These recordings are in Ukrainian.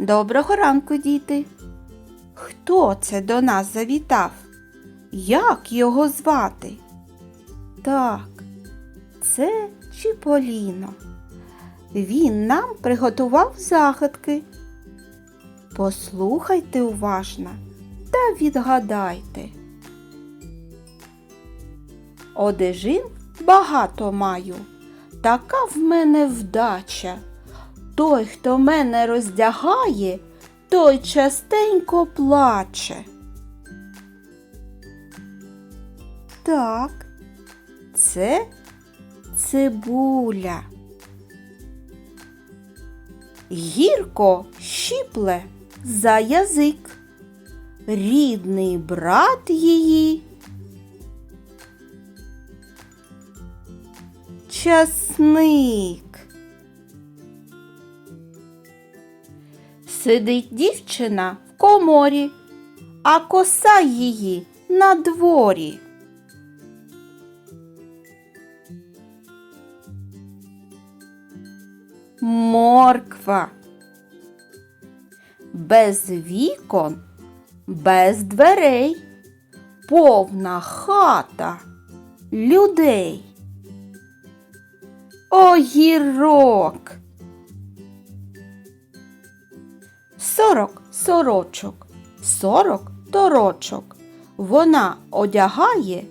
Доброго ранку, діти. Хто це до нас завітав? Як його звати? Так, це Чіполіно. Він нам приготував загадки. Послухайте уважно та відгадайте. Одежин багато маю, така в мене вдача. Той, хто мене роздягає, той частенько плаче. Так, це цибуля. Гірко щіпле за язик. Рідний брат її. Часник. Сидить дівчина в коморі, а коса її на дворі. Морква. Без вікон, без дверей, повна хата людей. Огірок. Сорок сорочок, сорок торочок. Вона одягає,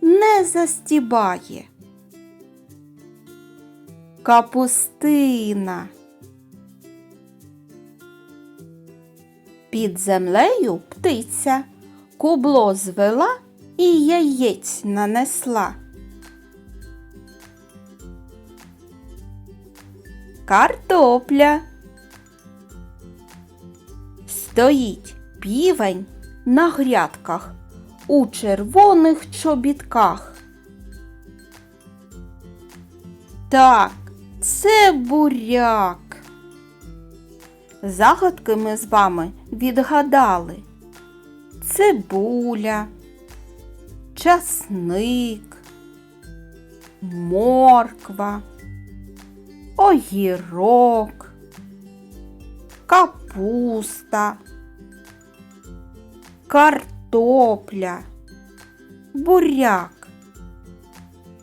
не застібає. Капустина. Під землею птиця кубло звела і яєць нанесла. Картопля. Стоїть півень на грядках у червоних чобітках. Так, це буряк. Загадки ми з вами відгадали. Цибуля, часник, морква, огірок, капуста, картопля, буряк.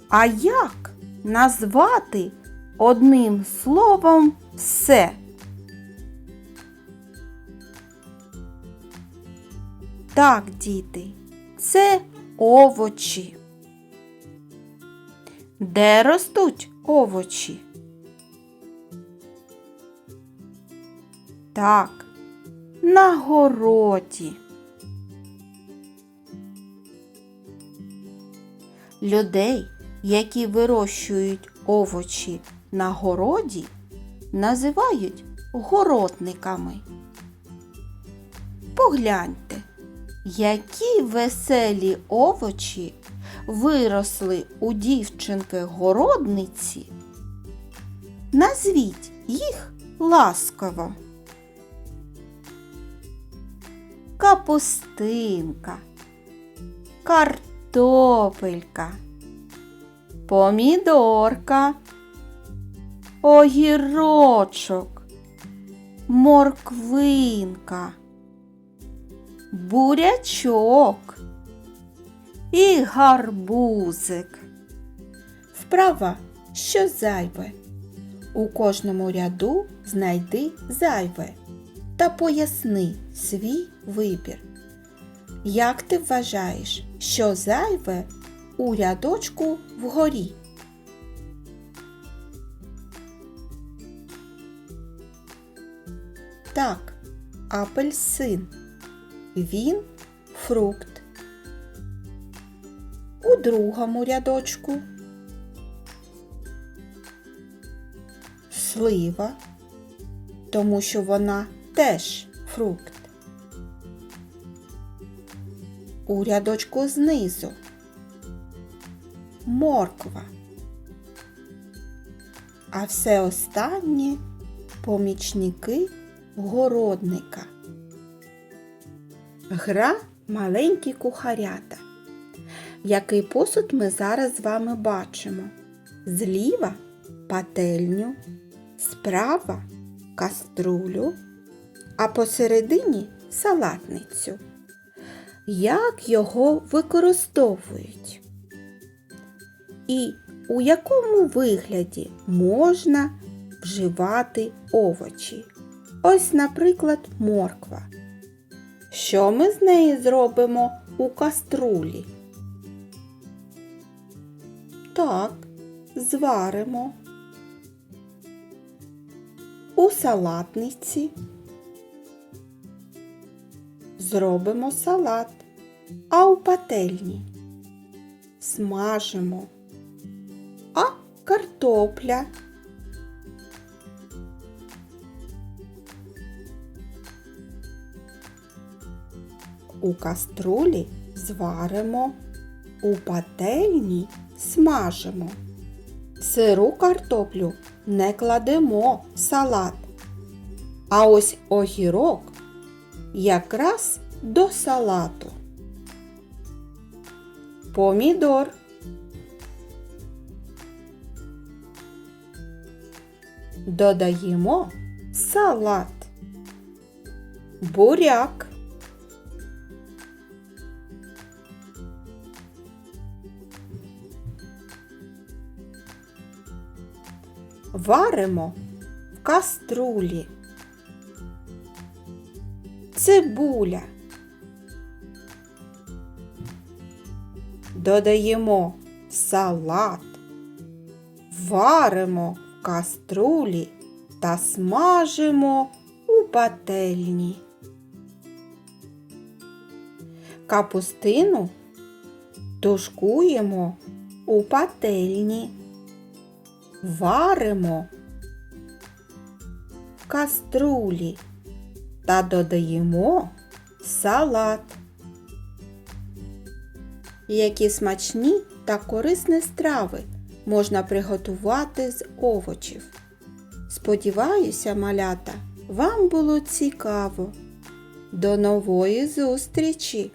А як назвати одним словом все? Так, діти, це овочі. Де ростуть овочі? Так, на городі. Людей, які вирощують овочі на городі, називають городниками. Погляньте, які веселі овочі виросли у дівчинки-городниці. Назвіть їх ласково. Капустинка, картопелька, помідорка, огірочок, морквинка. Бурячок. І гарбузик. Вправа, що зайве. У кожному ряду знайди зайве та поясни свій вибір. Як ти вважаєш, що зайве у рядочку вгорі? Так, апельсин. Він фрукт. У другому рядочку слива, тому що вона теж фрукт. У рядочку знизу морква. А все останнє помічники городника. Гра маленькі кухарята. Який посуд ми зараз з вами бачимо? Зліва пательню, справа каструлю, а посередині салатницю. Як його використовують? І у якому вигляді можна вживати овочі? Ось, наприклад, морква. Що ми з неї зробимо у каструлі? Так, зваримо. У салатниці зробимо салат, а у пательні смажимо. А картопля у каструлі зваримо, у пательні смажимо. Сиру картоплю не кладемо в салат. А ось огірок якраз до салату. Помідор. Додаємо салат. Буряк. Варимо в каструлі. Цибуля. Додаємо салат. Варимо в каструлі та смажимо у пательні. Капустину тушкуємо у пательні. Варимо в каструлі та додаємо салат. Які смачні та корисні страви можна приготувати з овочів. Сподіваюся, малята, вам було цікаво. До нової зустрічі!